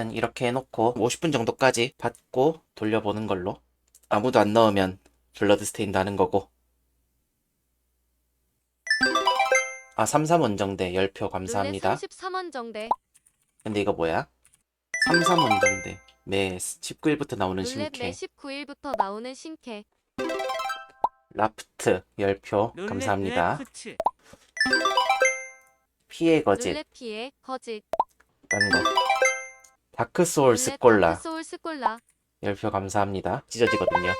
아무튼 이렇게 해놓고 50분 정도까지 받고 돌려보는 걸로. 아무도 안 넣으면 블러드 스테인 나는 거고. 아 33원정대. 10표 감사합니다. 룰렛 33원 정대. 근데 이거 뭐야? 33원정대. 매 19일부터 나오는 매 신캐. 19일부터 나오는 신캐. 라프트. 10표. 감사합니다. 피해 거짓. 룰렛 피해 거짓. 라는 거 다크 소울 룰렛 스콜라 다크 소울 스콜라. 10표 감사합니다 찢어지거든요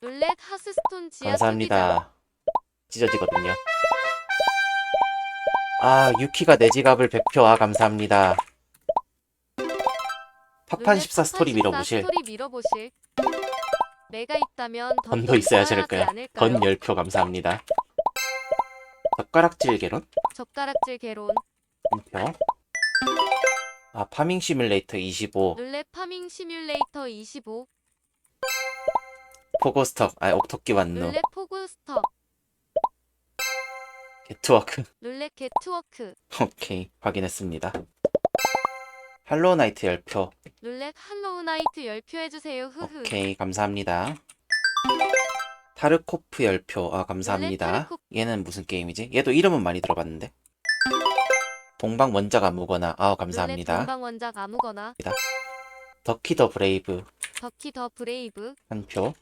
룰렛 하스스톤 지하. 감사합니다 찢어지거든요 아 유키가 내 지갑을 100표 아 감사합니다 팝판 룰렛 14 스토리 팝판 14 밀어보실 스토리 밀어보실. 내가 있다면 던도 있어야? 않을까요? 건 10표 감사합니다 젓가락질 개론 젓가락질 개론. 1표 아 파밍 시뮬레이터 25 룰렛 파밍 시뮬레이터 25. 포고스톡 아 옥토끼 완누 룰렛 포그스터. 게트워크 룰렛 게트워크. 오케이 확인했습니다 할로우 나이트 10표 룰렛 할로우 나이트 10표 해 주세요. 흐흐. 오케이 감사합니다 타르코프 10표 아 감사합니다. 얘는 무슨 게임이지? 얘도 이름은 많이 들어봤는데 동방 원작 아무거나 아 감사합니다 동방 원작 아무거나. 더키 더 브레이브 덕키 더 브레이브. 한표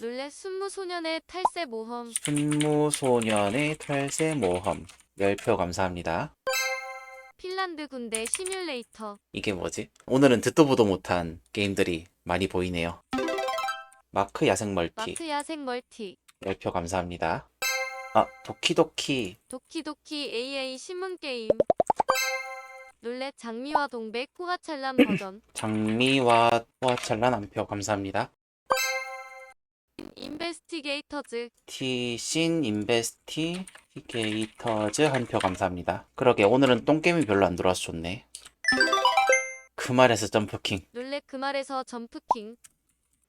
룰렛 순무소년의 탈세 모험. 순무소년의 탈세 모험 10표 감사합니다 핀란드 군대 시뮬레이터. 이게 뭐지? 오늘은 듣도 보도 못한 게임들이 많이 보이네요 마크 야생 멀티 마크 야생 멀티. 10표 감사합니다 아 도키도키 도키도키 AA 신문 게임. 룰렛 장미와 동백 호가찰람 버전. 장미와 호아찰란 한표 감사합니다 인베스티게이터즈. 티신 인베스티게이터즈 한 표 감사합니다. 그러게 오늘은 똥게임이 별로 안 들어와서 좋네. 그 말에서 점프킹. 룰렛 그 말에서 점프킹.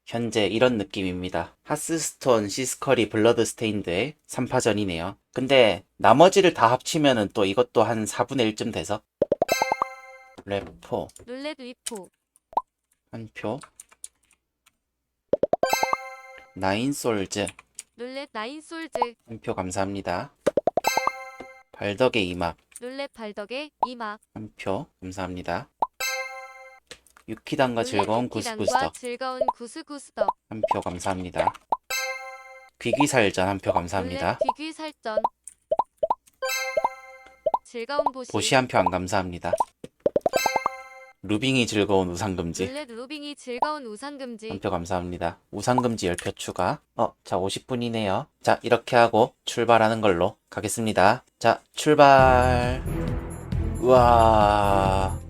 현재 이런 느낌입니다. 하스스톤, 시스커리, 블러드 스테인드의 3파전이네요. 근데 나머지를 다 합치면은 또 이것도 한 4분의 1쯤 돼서 래포 룰렛 위포. 한 표. 나인솔즈 룰렛 나인솔즈. 한 표 감사합니다. 발덕의 이막 룰렛 발덕의 이막. 한 표 감사합니다. 유키단과 룰렛 즐거운 구스구스덕 즐거운 구스구스덕. 한 표 감사합니다. 귀기살전 한 표 감사합니다. 귀귀살전. 즐거운 보시. 보시 한 표 안 감사합니다. 루빙이 즐거운 우상금지 룰렛 루빙이 즐거운 우상금지. 한 표 감사합니다. 우상금지 10표 추가. 어, 자 50분이네요. 자 이렇게 하고 출발하는 걸로 가겠습니다. 자 출발. 우와.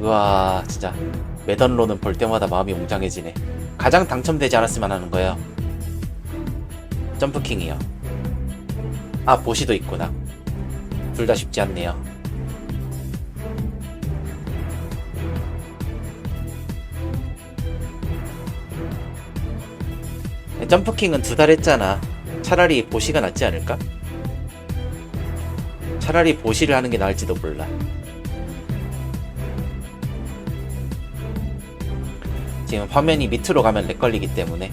우와 진짜 매던로는 볼 때마다 마음이 웅장해지네. 가장 당첨되지 않았으면 하는 거예요. 점프킹이요. 아 보시도 있구나. 둘 다 쉽지 않네요. 점프킹은 두 달 했잖아. 차라리 보시가 낫지 않을까? 차라리 보시를 하는 게 나을지도 몰라. 지금 화면이 밑으로 가면 렉 걸리기 때문에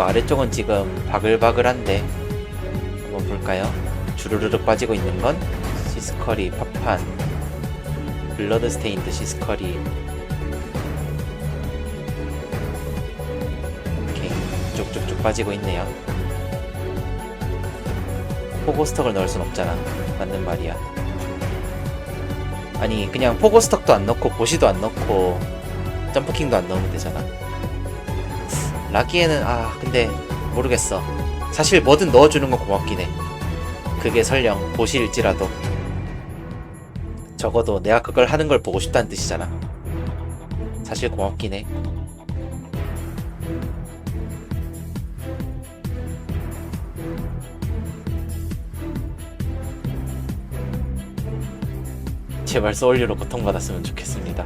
이거 아래쪽은 지금 바글바글한데 한번 볼까요? 주르르륵 빠지고 있는 건 시스커리, 파판, 블러드 스테인드 시스커리 쭉쭉쭉 빠지고 있네요. 포고스톡을 넣을 순 없잖아. 맞는 말이야. 아니 그냥 포고스톡도 안 넣고 보시도 안 넣고 점프킹도 안 넣으면 되잖아. 라기에는 아 근데 모르겠어. 사실 뭐든 넣어주는 건 고맙긴 해. 그게 설령 보시일지라도. 적어도 내가 그걸 하는 걸 보고 싶다는 뜻이잖아. 사실 고맙긴 해. 제발 소울류로 고통받았으면 좋겠습니다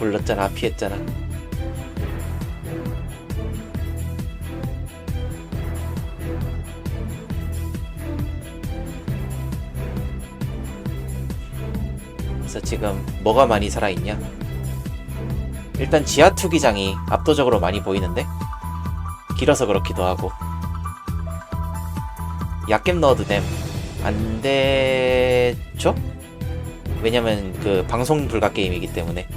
불렀잖아 피했잖아. 그래서 지금 뭐가 많이 살아있냐? 일단 지하 투기장이 압도적으로 많이 보이는데? 길어서 그렇기도 하고. 약겜 넣어도 됨. 안되죠? 왜냐면 그 방송 불가 게임이기 때문에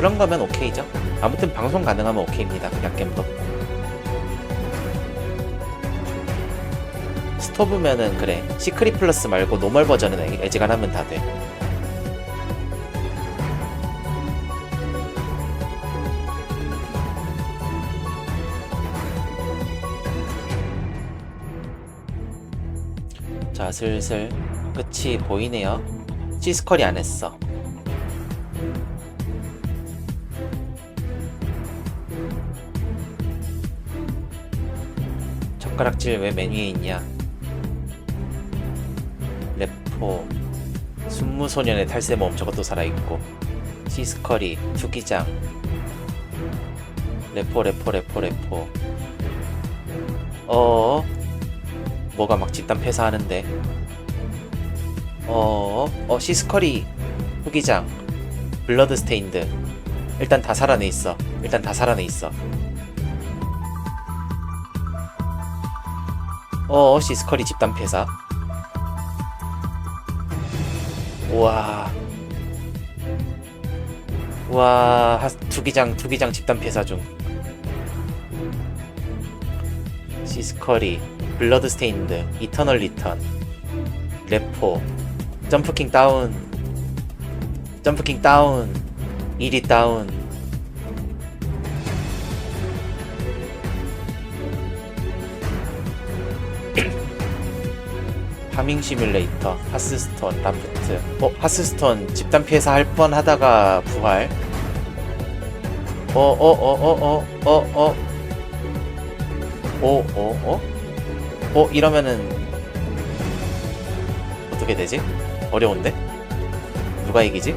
그런 거면 오케이죠. 아무튼 방송 가능하면 오케이입니다. 약겜도. 스토브면은 그래. 시크릿 플러스 말고 노멀 버전은 애- 애지간하면 다 돼. 자, 슬슬 끝이 보이네요. 시스컬이 안 했어. 젓가락질 왜 메뉴에 있냐? 레포, 순무소년의 탈세모험 저것도 살아있고. 시스커리, 투기장. 레포 레포 레포 레포 어 뭐가 막 집단 폐사하는데? 어, 어 시스커리, 투기장. 블러드 스테인드. 일단 다 살아내 있어. 일단 다 살아내 있어 어, 시스커리 집단 폐사. 우와. 우와, 하- 투기장, 투기장 집단 폐사 중. 시스커리, 블러드 스테인드, 이터널 리턴, 레포, 점프킹 다운, 점프킹 다운, 1위 다운, 파밍 시뮬레이터, 하스스톤, 라프트. 어, 하스스톤 집단 피해서 할 뻔 하다가 부활. 어, 어, 어, 어, 어, 어, 어. 어, 어, 어? 어, 이러면은 어떻게 되지? 어려운데? 누가 이기지?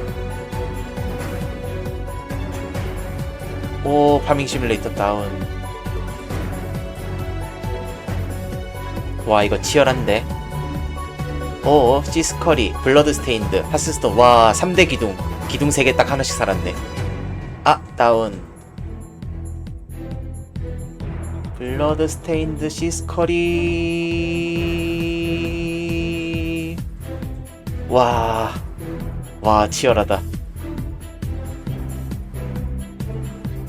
오, 파밍 시뮬레이터 다운. 와, 이거 치열한데? 오, 시스커리, 블러드 스테인드, 하스스톤. 와, 3대 기둥. 기둥 3개 딱 하나씩 살았네. 아, 다운. 블러드 스테인드 시스커리. 와. 와, 치열하다.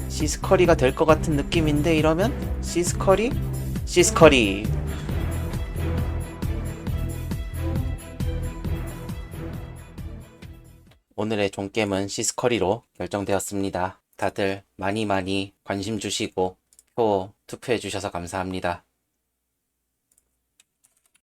시스커리가 될 것 같은 느낌인데, 이러면? 시스커리? 시스커리. 오늘의 종겜은 시스커리로 결정되었습니다. 다들 많이 많이 관심 주시고 표 투표해 주셔서 감사합니다.